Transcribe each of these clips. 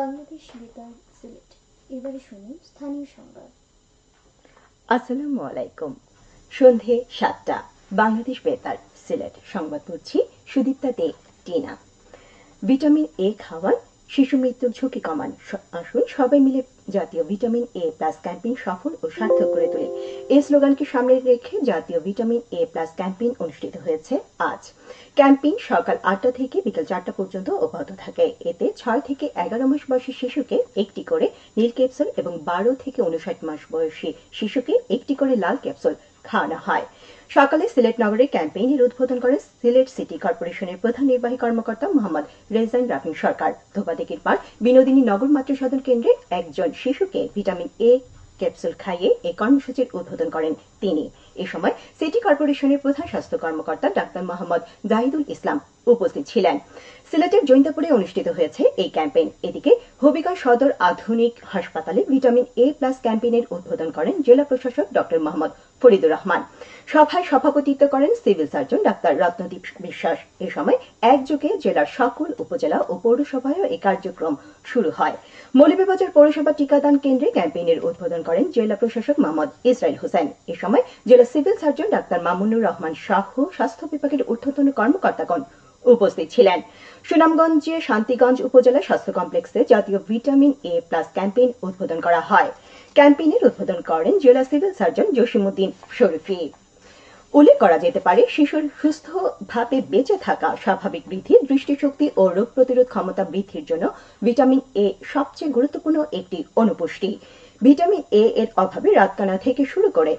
বাংলাদেশ বেতার সিলেট। এবারে শুনুন স্থানীয় সংবাদ। আসসালামু আলাইকুম। সন্ধে সাতটা, বাংলাদেশ বেতার, সিলেট। সংবাদ পড়ছি সুদীপ্তা দে, টিনা। ভিটামিন এ খাওয়ান শিশু মৃত্যুর ঝুঁকি কমান। আসুন সবাই মিলে জাতীয় ভিটামিন এ প্লাস ক্যাম্পেইন সফল ও সার্থক করে তুলি। এই স্লোগানকে সামনে রেখে জাতীয় ভিটামিন এ প্লাস ক্যাম্পেইন অনুষ্ঠিত হয়েছে আজ। ক্যাম্পেইন সকাল আটটা থেকে বিকেল চারটা পর্যন্ত অব্যাহত থাকে। এতে ছয় থেকে এগারো মাস বয়সী শিশুকে একটি করে নীল ক্যাপসুল এবং বারো থেকে উনষাট মাস বয়সী শিশুকে একটি করে লাল ক্যাপসুল খাওয়ানো হয়। সকালে সিলেট নগরে ক্যাম্পেইনের উদ্বোধন করে সিলেট সিটি কর্পোরেশনের প্রধান নির্বাহী কর্মকর্তা মোহাম্মদ রেজাইন রাফিন সরকার। ধোপাদিকির পার বিনোদিনী নগর মাতৃ সদন কেন্দ্রে একজন শিশুকে ভিটামিন এ ক্যাপসুল খাইয়ে এই কর্মসূচির উদ্বোধন করেন তিনি। এ সময় সিটি কর্পোরেশনের প্রধান স্বাস্থ্য কর্মকর্তা ডাক্তার মোহাম্মদ জাহিদুল ইসলাম উপস্থিত ছিলেন। সিলেটের জৈন্তাপুরে অনুষ্ঠিত হয়েছে এই ক্যাম্পেইন। এদিকে হবিগঞ্জ সদর আধুনিক হাসপাতালে ভিটামিন এ প্লাস ক্যাম্পেইনের উদ্বোধন করেন জেলা প্রশাসক ডক্টর মোহাম্মদ ফরিদুর রহমান। সভায় সভাপতিত্ব করেন সিভিল সার্জন ডাক্তার রত্নদীপ বিশ্বাস। এ সময় একযোগে জেলার সকল উপজেলা ও পৌরসভায় এই কার্যক্রম শুরু হয়। মৌলভীবাজার পৌরসভা টিকাদান কেন্দ্রে ক্যাম্পেইনের উদ্বোধন করেন জেলা প্রশাসক মোহাম্মদ ইসরাইল হোসেন। এ সময় জেলা civil surgeon doctor Mamunur Rahman Shah স্বাস্থ্য বিভাগের ঊর্ধ্বতন কর্মকর্তাগণ উপস্থিত ছিলেন। সুনামগঞ্জে শান্তিগঞ্জ উপজেলা স্বাস্থ্য কমপ্লেক্সে জাতীয় ভিটামিন এ প্লাস ক্যাম্পেইন উদ্বোধন করা হয়। ক্যাম্পেইনের উদ্বোধন করেন জেলা সিভিল সার্জন জসিমুদ্দিন শরীফি। উল্লেখ করা যেতে পারে, শিশুর সুস্থভাবে বেঁচে থাকা স্বাভাবিক বৃদ্ধি, দৃষ্টিশক্তি ও রোগ প্রতিরোধ ক্ষমতা বৃদ্ধির জন্য ভিটামিন এ সবচেয়ে গুরুত্বপূর্ণ একটি অনুপুষ্টি। ভিটামিন এ এর অভাবে রাতকানা থেকে শুরু করে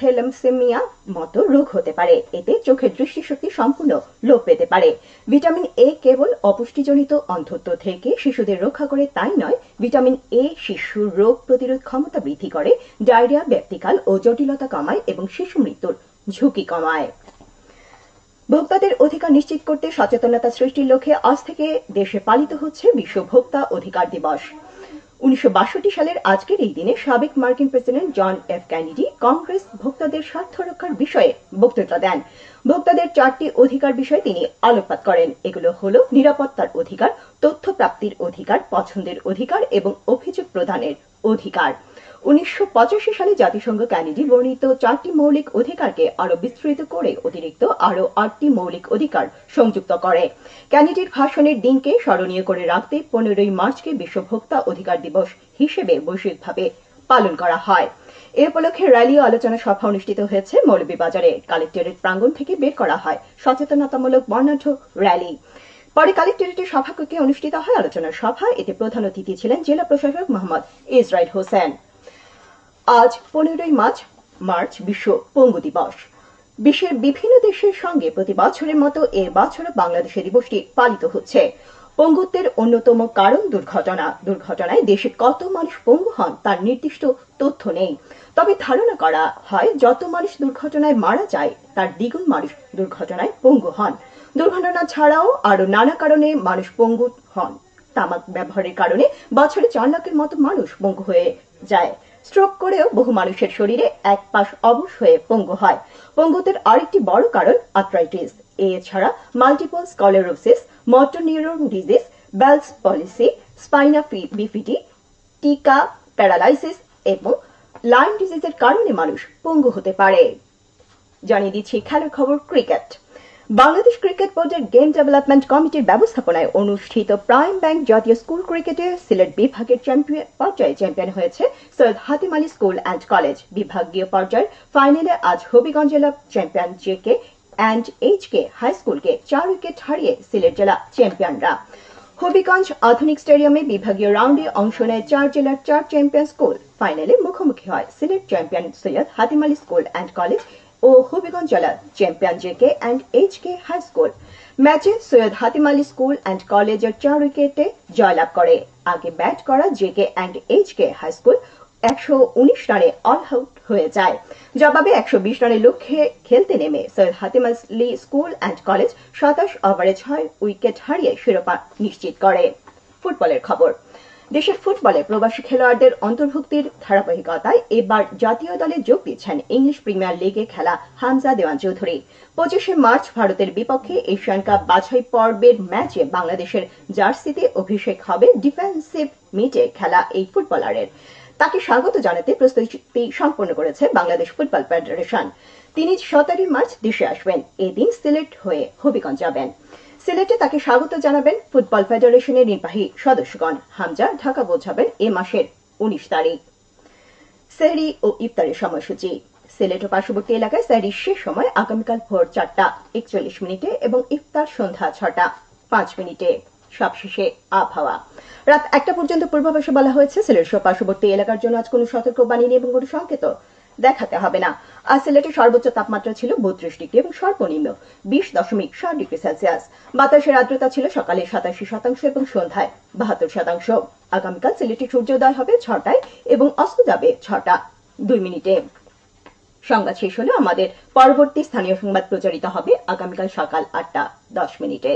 জেরোথেলামসেমিয়া মতো রোগ হতে পারে। এতে চোখের দৃষ্টিশক্তি সম্পূর্ণ লোপ পেতে পারে। ভিটামিন এ কেবল অপুষ্টিজনিত অন্ধত্ব থেকে শিশুদের রক্ষা করে, তাই নয়। ভিটামিন এ শিশুর রোগ প্রতিরোধ ক্ষমতা বৃদ্ধি করে, ডায়রিয়া ব্যক্তিকাল ও জটিলতা কমায় এবং শিশু মৃত্যুর ঝুঁকি কমায়। ভোক্তাদের অধিকার নিশ্চিত করতে সচেতনতা সৃষ্টির লক্ষ্যে আজ থেকে দেশে পালিত হচ্ছে বিশ্ব ভোক্তা অধিকার দিবস। উনিশশো বাষট্টি সালের আজকের এই দিনে সাবেক মার্কিন president John F Kennedy Congress ভোক্তাদের স্বার্থ রক্ষার বিষয়ে বক্তৃতা দেন। ভোক্তাদের চারটি অধিকার বিষয়ে তিনি আলোকপাত করেন। এগুলো হল নিরাপত্তার অধিকার তথ্য প্রাপ্তির অধিকার, পছন্দের অধিকার এবং অভিযোগ প্রদানের অধিকার। উনিশশ পঁচাশি সালে জাতিসংঘ ক্যানেডি বর্ণিত চারটি মৌলিক অধিকারকে আরও বিস্তৃত করে অতিরিক্ত আরও আটটি মৌলিক অধিকার সংযুক্ত করে। ক্যানেডির ভাষণের দিনকে স্মরণীয় করে রাখতে পনেরোই মার্চকে বিশ্ব ভোক্তা অধিকার দিবস হিসেবে বৈশ্বিকভাবে পালন করা হয়। এ উপলক্ষে র্যালি আলোচনা সভা অনুষ্ঠিত হয়েছে মৌলভীবাজারে। কালেক্টরেট প্রাঙ্গণ থেকে বের করা হয় সচেতনতামূলক বর্ণাঢ্য র্যালি। পরে কালেক্টরেটের সভাকক্ষে অনুষ্ঠিত হয় আলোচনা সভা। এতে প্রধান অতিথি ছিলেন জেলা প্রশাসক মোহাম্মদ ইসরাইল হোসেন। আজ পনেরোই মার্চ মার্চ বিশ্ব পঙ্গু দিবস। বিশ্বের বিভিন্ন দেশের সঙ্গে প্রতি বছরের মতো এ বছরও বাংলাদেশে দিবসটি পালিত হচ্ছে। পঙ্গুত্বের অন্যতম কারণ দুর্ঘটনা। দুর্ঘটনায় দেশে কত মানুষ পঙ্গু হন তার নির্দিষ্ট তথ্য নেই। তবে ধারণা করা হয়, যত মানুষ দুর্ঘটনায় মারা যায়, তার দ্বিগুণ মানুষ দুর্ঘটনায় পঙ্গু হন। দুর্ঘটনা ছাড়াও আরও নানা কারণে মানুষ পঙ্গু হন। তামাক ব্যবহারের কারণে বছরে চার লাখের মতো মানুষ পঙ্গু হয়ে যায়। স্ট্রোক করেও বহু মানুষের শরীরে এক পাশ অবশ হয়ে পঙ্গু হয়। পঙ্গুতের আরেকটি বড় কারণ আর্থ্রাইটিস এছাড়া multiple sclerosis motor neuron disease Bell's palsy spina bifida টিকা প্যারালাইসিস এবং লাইম ডিজিজের কারণে মানুষ পঙ্গু হতে পারে। জানিয়ে দিচ্ছি খেলার খবর ক্রিকেট বাংলাদেশ ক্রিকেট বোর্ডের গেম ডেভেলপমেন্ট কমিটির ব্যবস্থাপনায় অনুষ্ঠিত প্রাইম ব্যাংক জাতীয় স্কুল ক্রিকেটে সিলেট বিভাগের চ্যাম্পিয়ন পর্যায়ে চ্যাম্পিয়ন হয়েছে Syed Hatim Ali school and college. বিভাগীয় পর্যায়ের ফাইনালে আজ হবিগঞ্জ জেলা champion JK and H K high স্কুলকে চার উইকেট হারিয়ে সিলেট জেলা চ্যাম্পিয়নরা। হবিগঞ্জ আধুনিক স্টেডিয়ামে বিভাগীয় রাউন্ডে অংশ নেয় চার জেলার চার চ্যাম্পিয়ন স্কুল। ফাইনালে মুখোমুখি হয় Sylhet champion Syed Hatim Ali school and college ও হবিগঞ্জ জেলার champion JK and H K high school ম্যাচে সৈয়দ হাতিম আলী স্কুল অ্যান্ড কলেজের চার উইকেটে জয়লাভ করে। আগে ব্যাট করা JK and H K high school একশো উনিশ রানে অল আউট হয়ে যায়। জবাবে একশো বিশ রানের লক্ষ্যে খেলতে নেমে Syed Hatim Ali school and college সাতাশ ওভারে ছয় উইকেট হারিয়ে শিরোপা নিশ্চিত করে। ফুটবলের খবর। দেশের ফুটবলে প্রবাসী খেলোয়াড়দের অন্তর্ভুক্তির ধারাবাহিকতায় এবার জাতীয় দলে যোগ দিচ্ছেন ইংলিশ প্রিমিয়ার লিগে খেলা হামজা দেওয়ান চৌধুরী। পঁচিশে মার্চ ভারতের বিপক্ষে এশিয়ান কাপ বাছাই পর্বের ম্যাচে বাংলাদেশের জার্সিতে অভিষেক হবে ডিফেন্সিভ মিটে খেলা এই ফুটবলারের। তাকে স্বাগত জানাতে প্রস্তুতি সম্পন্ন করেছে বাংলাদেশ ফুটবল ফেডারেশন। তিনি সতেরোই মার্চ দেশে আসবেন। এদিন সিলেট হয়ে হবিগঞ্জ যাবেন। সিলেটে তাকে স্বাগত জানাবেন ফুটবল ফেডারেশনের নির্বাহী সদস্যগণ। হামজা ঢাকা পৌঁছাবেন এ মাসের উনিশ তারিখ। সেহরি ও ইফতারের সময়সূচি। সিলেট ও পার্শ্ববর্তী এলাকায় সেহরির শেষ সময় আগামীকাল ভোর চারটা, একচল্লিশ মিনিটে এবং ইফতার সন্ধ্যা ছটা, পাঁচ মিনিটে। সবশেষে আবহাওয়া। রাত একটা পর্যন্ত পূর্বাভাসে বলা হয়েছে, সিলেট সহ পার্শ্ববর্তী এলাকার জন্য আজ কোনো সতর্কবাণী নেই এবং কোনো সংকেত দেখাতে হবে না। আজ সিলেটে সর্বোচ্চ তাপমাত্রা ছিল বত্রিশ ডিগ্রি এবং সর্বনিম্ন বিশ দশমিক সাত ডিগ্রি সেলসিয়াস। বাতাসের আর্দ্রতা ছিল সকালে সাতাশি শতাংশ এবং সন্ধ্যায় বাহাত্তর শতাংশ। আগামীকাল সিলেটে সূর্যোদয় হবে ছটায় এবং অস্ত যাবে ছটা দুই মিনিটে। সংবাদ শেষ হলে আমাদের পরবর্তী স্থানীয় সংবাদ প্রচারিত হবে আগামীকাল সকাল আটটা দশ মিনিটে।